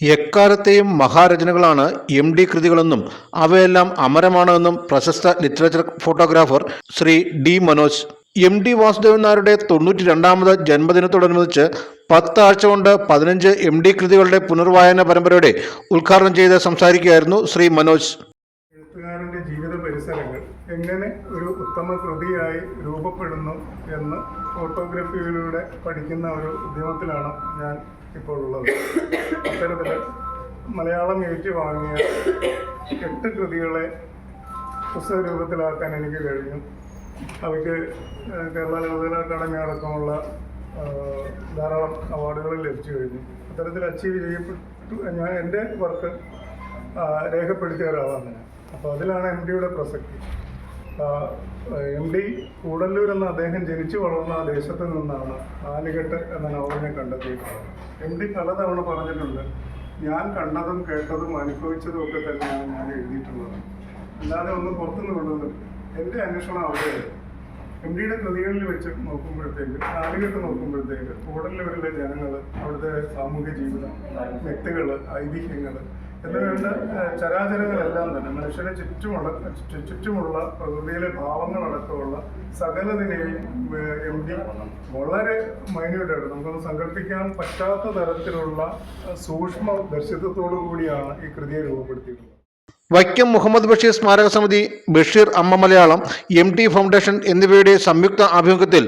എക്കാലത്തെയും മഹാരചനകളാണ് M D കൃതികളെന്നും അവയെല്ലാം അമരമാണെന്നും പ്രശസ്ത literature photographer Shri D Manoj. M D Vasudevan നായരുടെ തൊണ്ണൂറ്റി രണ്ടാമത് ജന്മദിനത്തോടനുബന്ധിച്ച് പത്താഴ്ച കൊണ്ട് പതിനഞ്ച് എം ഡി കൃതികളുടെ പുനർവായന പരമ്പരയുടെ ഉദ്ഘാടനം ചെയ്ത് സംസാരിക്കുകയായിരുന്നു ശ്രീ മനോജ്. എഴുത്തുകാരന്റെ ജീവിത പരിസരങ്ങൾ എങ്ങനെ ഒരു ഉത്തമ കൃതിയായി രൂപപ്പെടുന്നു എന്ന് ഫോട്ടോഗ്രാഫിയിലൂടെ പഠിക്കുന്ന ഒരു ഉദ്യമത്തിലാണ് ഞാൻ ഇപ്പോൾ ഉള്ളത്. അത്തരത്തിൽ മലയാളം ഏറ്റുവാങ്ങിയ എട്ട് കൃതികളെ പുസ്തക രൂപത്തിലാക്കാൻ എനിക്ക് കഴിഞ്ഞു. അവയ്ക്ക് കേരള ലോകകല അക്കാദമി അടക്കമുള്ള ധാരാളം അവാർഡുകൾ ലഭിച്ചു കഴിഞ്ഞു. അത്തരത്തിൽ അച്ചീവ് ചെയ്യപ്പെട്ടു ഞാൻ എന്റെ വർക്ക് രേഖപ്പെടുത്തിയ ഒരാളാണ് ഞാൻ. അപ്പോൾ അതിലാണ് എം ഡിയുടെ പ്രസക്തി. എം ഡി കൂടല്ലൂർ എന്ന അദ്ദേഹം ജനിച്ചു വളർന്ന ആ ദേശത്ത് നിന്നാണ് നാലുകെട്ട് എന്ന നോവലിനെ കണ്ടെത്തിയിട്ടുള്ളത് എം ഡി പലതവണ പറഞ്ഞിട്ടുണ്ട് ഞാൻ കണ്ടതും കേട്ടതും അനുഭവിച്ചതും ഒക്കെ തന്നെയാണ് ഞാൻ എഴുതിയിട്ടുള്ളത്. അല്ലാതെ ഒന്ന് പുറത്തുനിന്ന് കൊണ്ടുവന്നില്ല. എന്റെ അന്വേഷണം അവിടെയായിരുന്നു എം ഡിയുടെ കൃതികളിൽ വെച്ച് നോക്കുമ്പോഴത്തേക്ക് നാലുകെട്ട് നോക്കുമ്പോഴത്തേക്ക് കൂടല്ലൂരിലെ ജനങ്ങൾ അവിടുത്തെ സാമൂഹ്യ ജീവിതം വ്യക്തികൾ ഐതിഹ്യങ്ങൾ എന്നുവേണ്ട വേണ്ട ചരാചരങ്ങളെല്ലാം തന്നെ. മനുഷ്യനെ ചുറ്റുമുള്ള ചുറ്റുമുള്ള പ്രകൃതിയിലെ ഭാവങ്ങളടക്കമുള്ള സകലതിനെയും എം ഡി വളരെ മൈന്യൂട്ടായിട്ട് നമുക്കൊന്ന് സങ്കല്പിക്കാൻ പറ്റാത്ത തരത്തിലുള്ള സൂക്ഷ്മ ദർശിത്വത്തോടു കൂടിയാണ് ഈ കൃതിയെ രൂപപ്പെടുത്തിയിട്ടുള്ളത്. വൈക്കം മുഹമ്മദ് ബഷീർ സ്മാരക സമിതി ബഷീർ അമ്മ മലയാളം എം ടി ഫൗണ്ടേഷൻ എന്നിവയുടെ സംയുക്ത ആഭിമുഖ്യത്തിൽ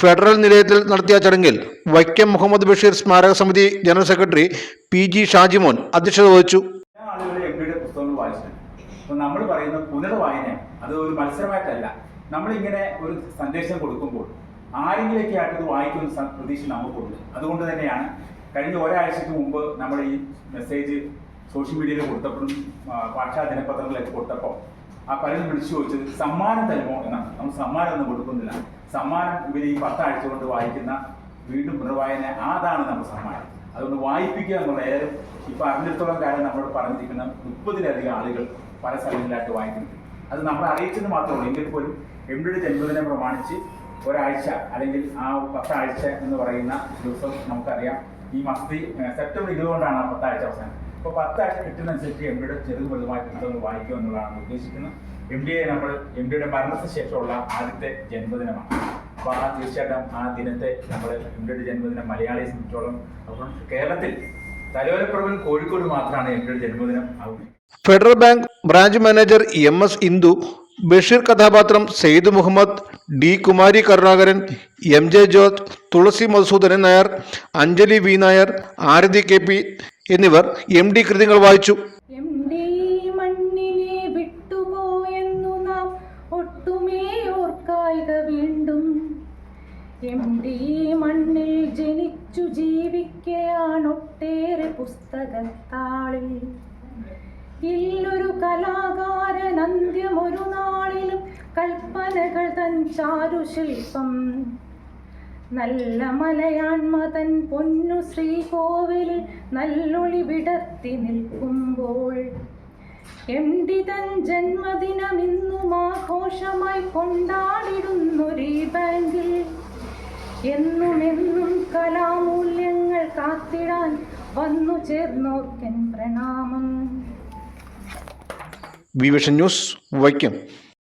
ഫെഡറൽ നിലയത്തിൽ നടത്തിയ ചടങ്ങിൽ വൈക്കം മുഹമ്മദ് ബഷീർ സ്മാരക സമിതി general secretary P G Shajimon അധ്യക്ഷത വഹിച്ചു എല്ലാ ആളുകളും എം പിയുടെ പുസ്തകങ്ങൾ വായിച്ചിട്ടുണ്ട് അപ്പൊ നമ്മൾ പറയുന്ന പുനർവായന അത് ഒരു മത്സരമായിട്ടല്ല. നമ്മളിങ്ങനെ ഒരു സന്ദേശം കൊടുക്കുമ്പോൾ ആരെങ്കിലൊക്കെ ആയിട്ട് ഇത് വായിക്കുന്ന പ്രതീക്ഷ നമുക്കുണ്ട്. അതുകൊണ്ട് തന്നെയാണ് കഴിഞ്ഞ ഒരാഴ്ചക്ക് മുമ്പ് നമ്മൾ ഈ മെസ്സേജ് സോഷ്യൽ മീഡിയയിൽ കൊടുത്തപ്പോഴും ഭാഷാ ദിനപത്രങ്ങളിലൊക്കെ കൊടുത്തപ്പോൾ ആ പലരും വിളിച്ചു ചോദിച്ചത് സമ്മാനം തരുമോ? എന്നാണ്. നമ്മൾ സമ്മാനം ഒന്നും കൊടുക്കുന്നില്ല. സമ്മാനം ഇവർ ഈ പത്താഴ്ച കൊണ്ട് വായിക്കുന്ന വീണ്ടും പുനർവായന അതാണ് നമ്മുടെ സമ്മാനം. അതുകൊണ്ട് വായിപ്പിക്കുക എന്നുള്ള ഏതായാലും ഇപ്പൊ അറിഞ്ഞിടത്തോളം കാര്യം നമ്മളോട് പറഞ്ഞിരിക്കുന്ന മുപ്പതിലധികം ആളുകൾ പല സ്ഥലങ്ങളിലായിട്ട് വായിക്കുന്നുണ്ട്. അത് നമ്മൾ അറിയിച്ചെന്ന് മാത്രമേ ഉള്ളൂ. എങ്കിൽ പോലും എം ജന്മദിനം പ്രമാണിച്ച് ഒരാഴ്ച അല്ലെങ്കിൽ ആ പത്താഴ്ച എന്ന് പറയുന്ന ദിവസം നമുക്കറിയാം. ഈ മസ്തി സെപ്റ്റംബർ ഇരുപതുകൊണ്ടാണ് ആ പത്താഴ്ച അവസാനം. അപ്പോൾ പത്താഴ്ച കിട്ടുന്നതനുസരിച്ച് എം ഡിയുടെ ചെറുത് വലുതുമായ പുസ്തകങ്ങൾ വായിക്കുക എന്നുള്ളതാണ് ഉദ്ദേശിക്കുന്നത്. എം ഡിയെ നമ്മൾ എം ഡിയുടെ മരണത്തിന് ശേഷമുള്ള ആദ്യത്തെ ജന്മദിനമാണ്. അപ്പോൾ ആ തീർച്ചയായിട്ടും ആ ദിനത്തെ നമ്മൾ എം ഡിയുടെ ജന്മദിനം മലയാളിയെ സംബന്ധിച്ചോളം അപ്പം കേരളത്തിൽ തലവരപ്പുറവിൽ കോഴിക്കോട് മാത്രമാണ് എന്റെ ജന്മദിനം ആവുന്നത് federal bank branch manager M S Indu Basheer കഥാപാത്രം Syed Muhammad D Kumari Karunakaran M J George Thulasi Madhusoodanan Nair Anjali V Nair Arathi K P എന്നിവർ എം ഡി കൃതികൾ വായിച്ചു. ഓർക്കായിക വീണ്ടും എം ഡി മണ്ണിൽ ജനിച്ചു ജീവിക്കയാണൊട്ടേറെ പുസ്തകത്താളിൽ. ഇല്ലൊരു കലാകാരൻ അന്ത്യമൊരു നാളിലും കൽപ്പനകൾ തൻ ചാരുശില്പം നല്ല മലയാൺമതൻ പൊന്നു ശ്രീകോവിലിൽ നല്ലൊളി വിടർത്തി നിൽക്കുമ്പോൾ. എം ഡി തൻ ജന്മദിനം ഇന്നും ആഘോഷമായി കൊണ്ടാടിടുന്നൊരു ബാങ്കിൽ എന്നുമെന്നും കലാമൂല്യങ്ങൾ കാത്തിടാൻ വന്നു ചേർന്നോർക്കൻ പ്രണാമം. V vision news Vaikom.